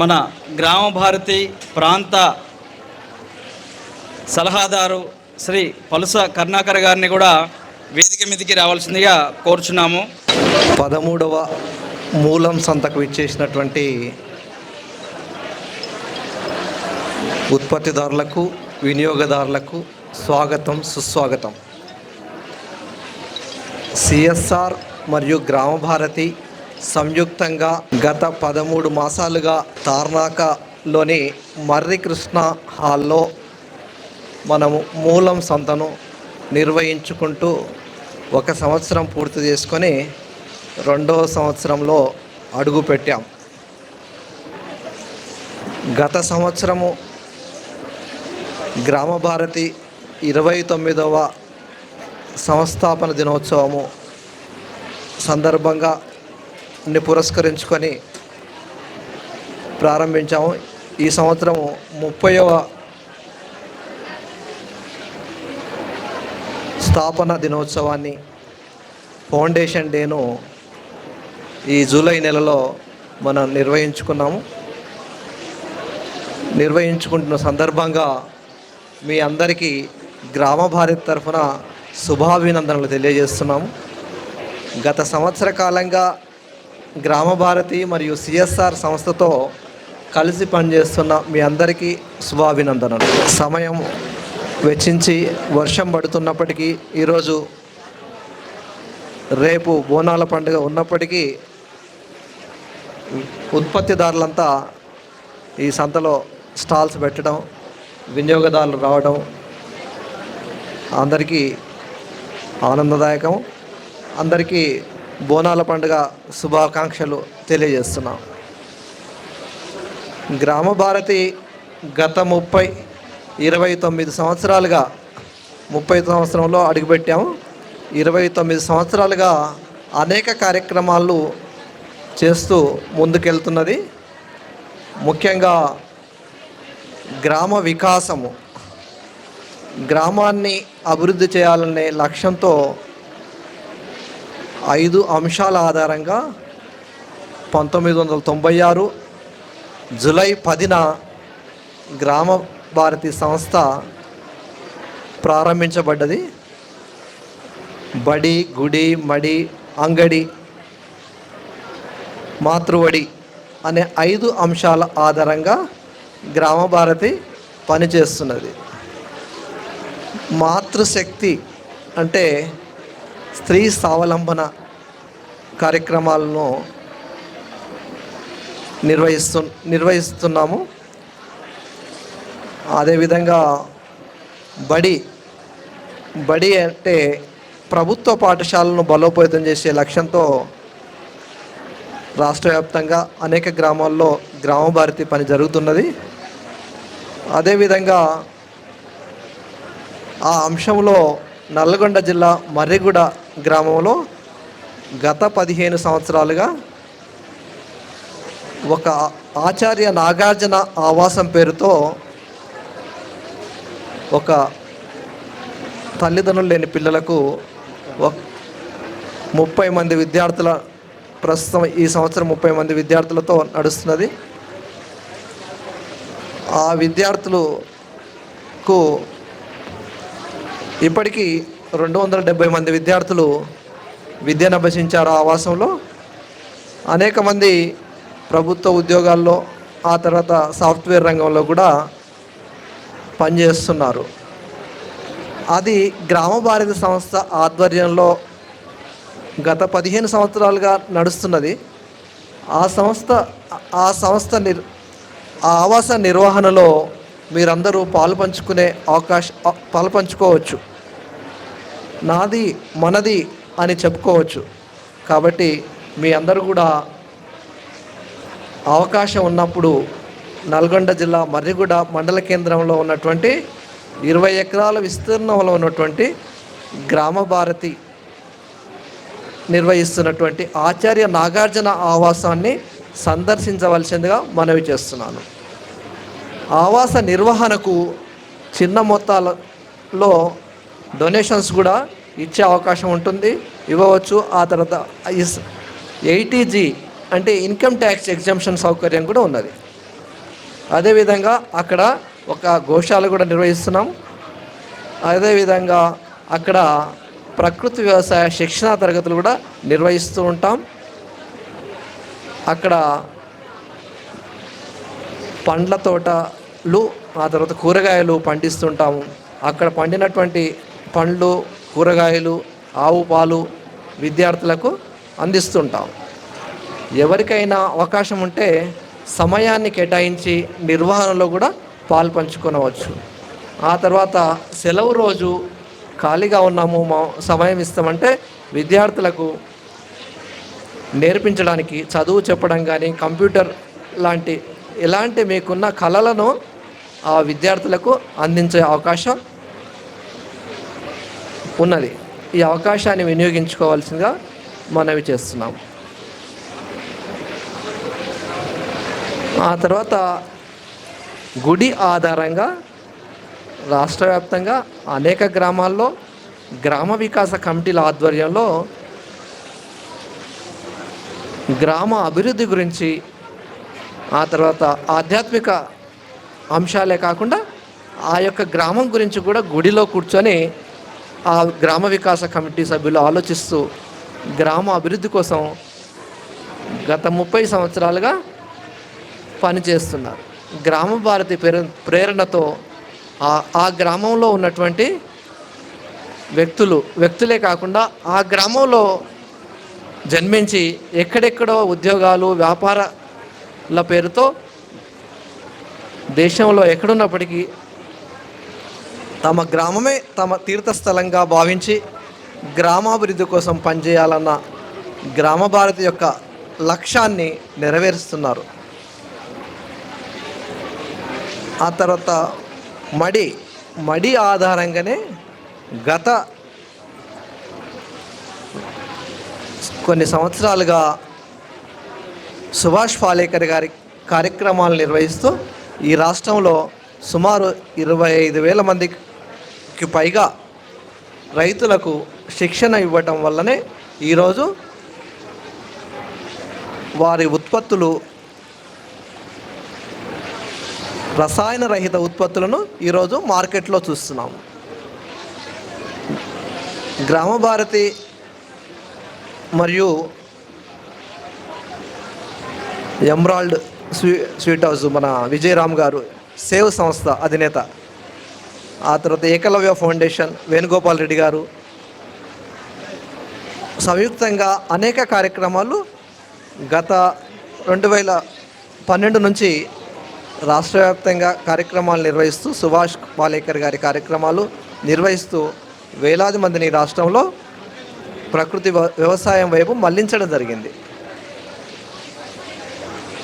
మన గ్రామ భారతి ప్రాంత సలహాదారు శ్రీ పలుస కర్ణాకర్ గారిని కూడా వేదిక మీదకి రావాల్సిందిగా కోరుచున్నాము. పదమూడవ మూలం సంతకు ఇచ్చేసినటువంటి ఉత్పత్తిదారులకు వినియోగదారులకు స్వాగతం సుస్వాగతం. సిఎస్ఆర్ మరియు గ్రామ భారతి సంయుక్తంగా గత పదమూడు మాసాలుగా తార్నాకలోని మర్రి కృష్ణ హాల్లో మనము మూలం సంతను నిర్వహించుకుంటూ ఒక సంవత్సరం పూర్తి చేసుకొని రెండవ సంవత్సరంలో అడుగుపెట్టాం గత సంవత్సరము గ్రామ భారతి ఇరవై తొమ్మిదవ సంస్థాపన దినోత్సవము సందర్భంగా పురస్కరించుకొని ప్రారంభించాము. ఈ సంవత్సరం ముప్పైవ స్థాపన దినోత్సవాన్ని ఫౌండేషన్ డేను ఈ జూలై నెలలో మనం నిర్వహించుకున్నాము. నిర్వహించుకుంటున్న సందర్భంగా మీ అందరికీ గ్రామ భారత్ తరఫున శుభాభినందనలు తెలియజేస్తున్నాము. గత సంవత్సర కాలంగా గ్రామ భారతి మరియు సిఎస్ఆర్ సంస్థతో కలిసి పనిచేస్తున్న మీ అందరికీ శుభాభినందనలు. సమయం వెచ్చించి వర్షం పడుతున్నప్పటికీ ఈరోజు రేపు బోనాల పండుగ ఉన్నప్పటికీ ఉత్పత్తిదారులంతా ఈ సంతలో స్టాల్స్ పెట్టడం వినియోగదారులు రావడం అందరికీ ఆనందదాయకం. అందరికీ బోనాల పండుగ శుభాకాంక్షలు తెలియజేస్తున్నాం. గ్రామ భారతి గత ముప్పై ఇరవై తొమ్మిది సంవత్సరాలుగా ముప్పై సంవత్సరంలో అడుగుపెట్టాము. ఇరవై తొమ్మిది సంవత్సరాలుగా అనేక కార్యక్రమాలు చేస్తూ ముందుకెళ్తున్నది. ముఖ్యంగా గ్రామ వికాసము గ్రామాన్ని అభివృద్ధి చేయాలనే లక్ష్యంతో ఐదు అంశాల ఆధారంగా పంతొమ్మిది వందల తొంభై ఆరు జులై పదిన గ్రామ భారతి సంస్థ ప్రారంభించబడ్డది. బడి గుడి మడి అంగడి మాతృవడి అనే ఐదు అంశాల ఆధారంగా గ్రామ భారతి పనిచేస్తున్నది. మాతృశక్తి అంటే స్త్రీ స్వావలంబన కార్యక్రమాలను నిర్వహిస్తు నిర్వహిస్తున్నాము. అదేవిధంగా బడి బడి అంటే ప్రభుత్వ పాఠశాలను బలోపేతం చేసే లక్ష్యంతో రాష్ట్ర వ్యాప్తంగా అనేక గ్రామాల్లో గ్రామ భారతి పని జరుగుతున్నది. అదేవిధంగా ఆ అంశంలో నల్లగొండ జిల్లా మర్రిగూడ గ్రామంలో గత పదిహేను సంవత్సరాలుగా ఒక ఆచార్య నాగార్జున ఆవాసం పేరుతో ఒక తల్లిదండ్రులు లేని పిల్లలకు ఒక ముప్పై మంది విద్యార్థుల ప్రస్తుతం ఈ సంవత్సరం ముప్పై మంది విద్యార్థులతో నడుస్తున్నది. ఆ విద్యార్థులకు ఇప్పటికీ రెండు వందల డెబ్బై మంది విద్యార్థులు విద్యను అభ్యసించారు ఆ ఆవాసంలో. అనేక మంది ప్రభుత్వ ఉద్యోగాల్లో ఆ తర్వాత సాఫ్ట్వేర్ రంగంలో కూడా పనిచేస్తున్నారు. అది గ్రామ భారతి సంస్థ ఆధ్వర్యంలో గత పదిహేను సంవత్సరాలుగా నడుస్తున్నది. ఆ సంస్థ ఆ సంస్థ నిర్ ఆ ఆవాస నిర్వహణలో మీరందరూ పాలు పంచుకునే అవకాశం పాలు పంచుకోవచ్చు. నాది మనది అని చెప్పుకోవచ్చు. కాబట్టి మీ అందరూ కూడా అవకాశం ఉన్నప్పుడు నల్గొండ జిల్లా మర్రిగూడ మండల కేంద్రంలో ఉన్నటువంటి ఇరవై ఎకరాల విస్తీర్ణంలో ఉన్నటువంటి గ్రామ భారతి నిర్వహిస్తున్నటువంటి ఆచార్య నాగార్జున ఆవాసాన్ని సందర్శించవలసిందిగా మనవి చేస్తున్నాను. ఆవాస నిర్వహణకు చిన్న మొత్తాలలో డొనేషన్స్ కూడా ఇచ్చే అవకాశం ఉంటుంది. ఇవ్వవచ్చు. ఆ తర్వాత ఎయిటీజీ అంటే ఇన్కమ్ ట్యాక్స్ ఎగ్జామ్షన్ సౌకర్యం కూడా ఉన్నది. అదేవిధంగా అక్కడ ఒక గోశాల కూడా నిర్వహిస్తున్నాం. అదేవిధంగా అక్కడ ప్రకృతి వ్యవసాయ శిక్షణా తరగతులు కూడా నిర్వహిస్తూ ఉంటాం. అక్కడ పండ్ల తోటలు ఆ తర్వాత కూరగాయలు పండిస్తుంటాము. అక్కడ పండినటువంటి పండ్లు కూరగాయలు ఆవు పాలు విద్యార్థులకు అందిస్తుంటాం. ఎవరికైనా అవకాశం ఉంటే సమయాన్ని కేటాయించి నిర్వహణలో కూడా పాలు పంచుకొనవచ్చు. ఆ తర్వాత సెలవు రోజు ఖాళీగా ఉన్నాము మా సమయం ఇస్తామంటే విద్యార్థులకు నేర్పించడానికి చదువు చెప్పడం కానీ కంప్యూటర్ లాంటి ఎలాంటి మీకున్న కళలను ఆ విద్యార్థులకు అందించే అవకాశం ఉన్నది. ఈ అవకాశాన్ని వినియోగించుకోవాల్సిందిగా మనవి చేస్తున్నాం ఆ తర్వాత గుడి ఆధారంగా రాష్ట్ర వ్యాప్తంగా అనేక గ్రామాల్లో గ్రామ వికాస కమిటీల ఆధ్వర్యంలో గ్రామ అభివృద్ధి గురించి ఆ తర్వాత ఆధ్యాత్మిక అంశాలే కాకుండా ఆ యొక్క గ్రామం గురించి కూడా గుడిలో కూర్చొని ఆ గ్రామ వికాస కమిటీ సభ్యులు ఆలోచిస్తూ గ్రామ అభివృద్ధి కోసం గత ముప్పై సంవత్సరాలుగా పనిచేస్తున్నారు. గ్రామ భారతి ప్రేరణతో ఆ గ్రామంలో ఉన్నటువంటి వ్యక్తులు వ్యక్తులే కాకుండా ఆ గ్రామంలో జన్మించి ఎక్కడెక్కడో ఉద్యోగాలు వ్యాపారాల పేరుతో దేశంలో ఎక్కడున్నప్పటికీ తమ గ్రామమే తమ తీర్థస్థలంగా భావించి గ్రామాభివృద్ధి కోసం పనిచేయాలన్న గ్రామ భారతి యొక్క లక్ష్యాన్ని నెరవేరుస్తున్నారు. ఆ తర్వాత మడి మడి ఆధారంగానే గత కొన్ని సంవత్సరాలుగా సుభాష్ పాలేకర్ గారి కార్యక్రమాలు నిర్వహిస్తూ ఈ రాష్ట్రంలో సుమారు ఇరవై ఐదు వేల మందికి పైగా రైతులకు శిక్షణ ఇవ్వటం వల్లనే ఈరోజు వారి ఉత్పత్తులు రసాయన రహిత ఉత్పత్తులను ఈరోజు మార్కెట్లో చూస్తున్నాము. గ్రామ భారతి మరియు ఎమ్రాల్డ్ స్వీ స్వీట్ హౌస్ మన విజయరామ్ గారు సేవ్ సంస్థ అధినేత ఆ తర్వాత ఏకలవ్య ఫౌండేషన్ వేణుగోపాల్ రెడ్డి గారు. సంయుక్తంగా అనేక కార్యక్రమాలు గత రెండు వేల పన్నెండు నుంచి రాష్ట్ర వ్యాప్తంగా కార్యక్రమాలు నిర్వహిస్తూ సుభాష్ పాలేకర్ గారి కార్యక్రమాలు నిర్వహిస్తూ వేలాది మందిని రాష్ట్రంలో ప్రకృతి వ్య- వ్యవసాయం వైపు మళ్ళించడం జరిగింది.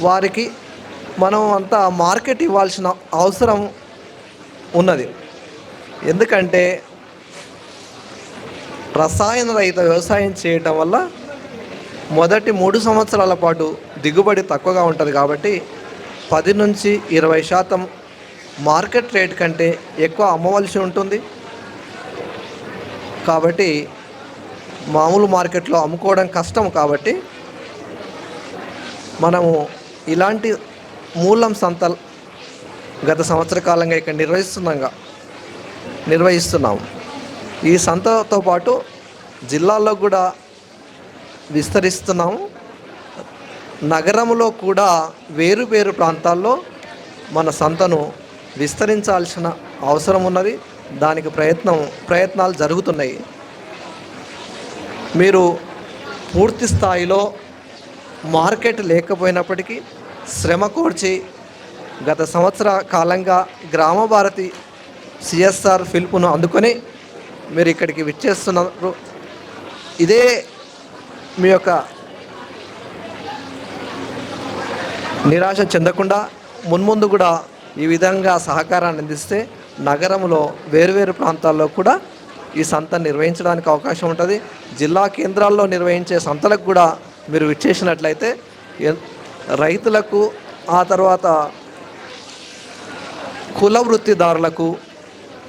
వారికి మనం అంతా మార్కెట్ ఇవ్వాల్సిన అవసరం ఉన్నది. ఎందుకంటే రసాయన రహిత వ్యవసాయం చేయటం వల్ల మొదటి మూడు సంవత్సరాల పాటు దిగుబడి తక్కువగా ఉంటుంది కాబట్టి పది నుంచి ఇరవై శాతం మార్కెట్ రేట్ కంటే ఎక్కువ అమ్మవలసి ఉంటుంది. కాబట్టి మామూలు మార్కెట్లో అమ్ముకోవడం కష్టం కాబట్టి మనము ఇలాంటి మూలం సంతలు గత సంవత్సర కాలంగా ఇక్కడ నిర్వహిస్తున్నాగా. నిర్వహిస్తున్నాం. ఈ సంతతో పాటు జిల్లాల్లో కూడా విస్తరిస్తున్నాము నగరంలో కూడా వేరు వేరు ప్రాంతాల్లో మన సంతను విస్తరించాల్సిన అవసరం ఉన్నది. దానికి ప్రయత్నం ప్రయత్నాలు జరుగుతున్నాయి. మీరు పూర్తి స్థాయిలో మార్కెట్ లేకపోయినప్పటికీ శ్రమ కోర్చి గత సంవత్సర కాలంగా గ్రామ భారతి సిఎస్ఆర్ పిలుపును అందుకొని మీరు ఇక్కడికి విచ్చేస్తున్నారు. ఇదే మీ యొక్క నిరాశ చెందకుండా మున్ముందు కూడా ఈ విధంగా సహకారాన్ని అందిస్తే నగరంలో వేరువేరు ప్రాంతాల్లో కూడా ఈ సంత నిర్వహించడానికి అవకాశం ఉంటుంది. జిల్లా కేంద్రాల్లో నిర్వహించే సంతలకు కూడా మీరు విచ్చేసినట్లయితే రైతులకు ఆ తర్వాత కుల వృత్తిదారులకు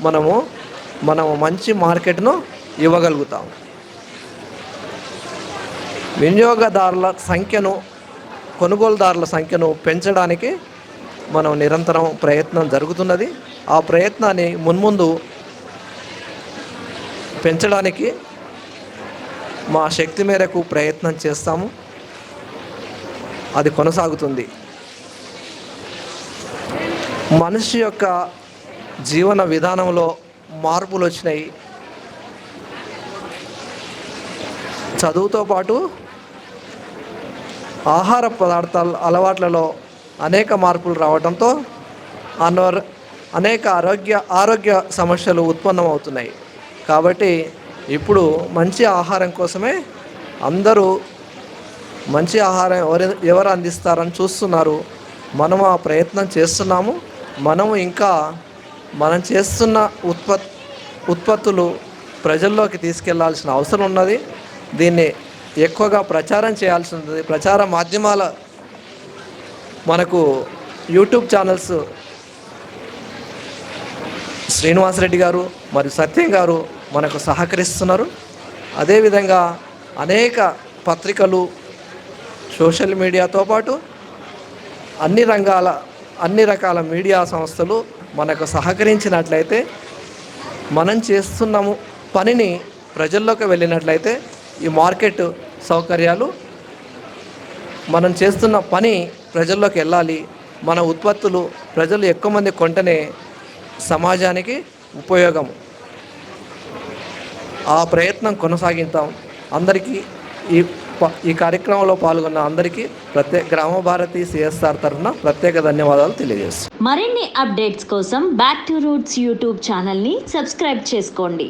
మనము మనము మంచి మార్కెట్ను ఇవ్వగలుగుతాం వినియోగదారుల సంఖ్యను కొనుగోలుదారుల సంఖ్యను పెంచడానికి మనం నిరంతరం ప్రయత్నం జరుగుతున్నది. ఆ ప్రయత్నాన్ని మున్ముందు పెంచడానికి మా శక్తి మేరకు ప్రయత్నం చేస్తాము. అది కొనసాగుతుంది. మనిషి యొక్క జీవన విధానంలో మార్పులు వచ్చినాయి. చదువుతో పాటు ఆహార పదార్థాల అలవాట్లలో అనేక మార్పులు రావడంతో అనర్ అనేక ఆరోగ్య ఆరోగ్య సమస్యలు ఉత్పన్నమవుతున్నాయి. కాబట్టి ఇప్పుడు మంచి ఆహారం కోసమే అందరూ మంచి ఆహారం ఎవరు ఎవరు అందిస్తారని చూస్తున్నారు. మనం ఆ ప్రయత్నం చేస్తున్నాము. మనము ఇంకా మనం చేస్తున్న ఉత్పత్ ఉత్పత్తులు ప్రజల్లోకి తీసుకెళ్ళాల్సిన అవసరం ఉన్నది. దీన్ని ఎక్కువగా ప్రచారం చేయాల్సి ఉంటుంది ప్రచార మాధ్యమాల మనకు యూట్యూబ్ ఛానల్స్ శ్రీనివాసరెడ్డి గారు మరియు సత్యం గారు మనకు సహకరిస్తున్నారు. అదేవిధంగా అనేక పత్రికలు సోషల్ మీడియాతో పాటు అన్ని రంగాల అన్ని రకాల మీడియా సంస్థలు మనకు సహకరించినట్లయితే మనం చేస్తున్నాము పనిని ప్రజల్లోకి వెళ్ళినట్లయితే ఈ మార్కెట్ సౌకర్యాలు మనం చేస్తున్న పని ప్రజల్లోకి వెళ్ళాలి. మన ఉత్పత్తులు ప్రజలు ఎక్కువ మంది కొంటనే సమాజానికి ఉపయోగం. ఆ ప్రయత్నం కొనసాగిద్దాం. అందరికీ ఈ ఈ కార్యక్రమంలో పాల్గొన్న అందరికీ ప్రత్యేక గ్రామ భారతి సిఎస్ఆర్ తరఫున ప్రత్యేక ధన్యవాదాలు తెలియజేస్తాం మరిన్ని అప్డేట్స్ కోసం బ్యాక్ టు రూట్స్ యూట్యూబ్ ఛానల్ని సబ్స్క్రైబ్ చేసుకోండి.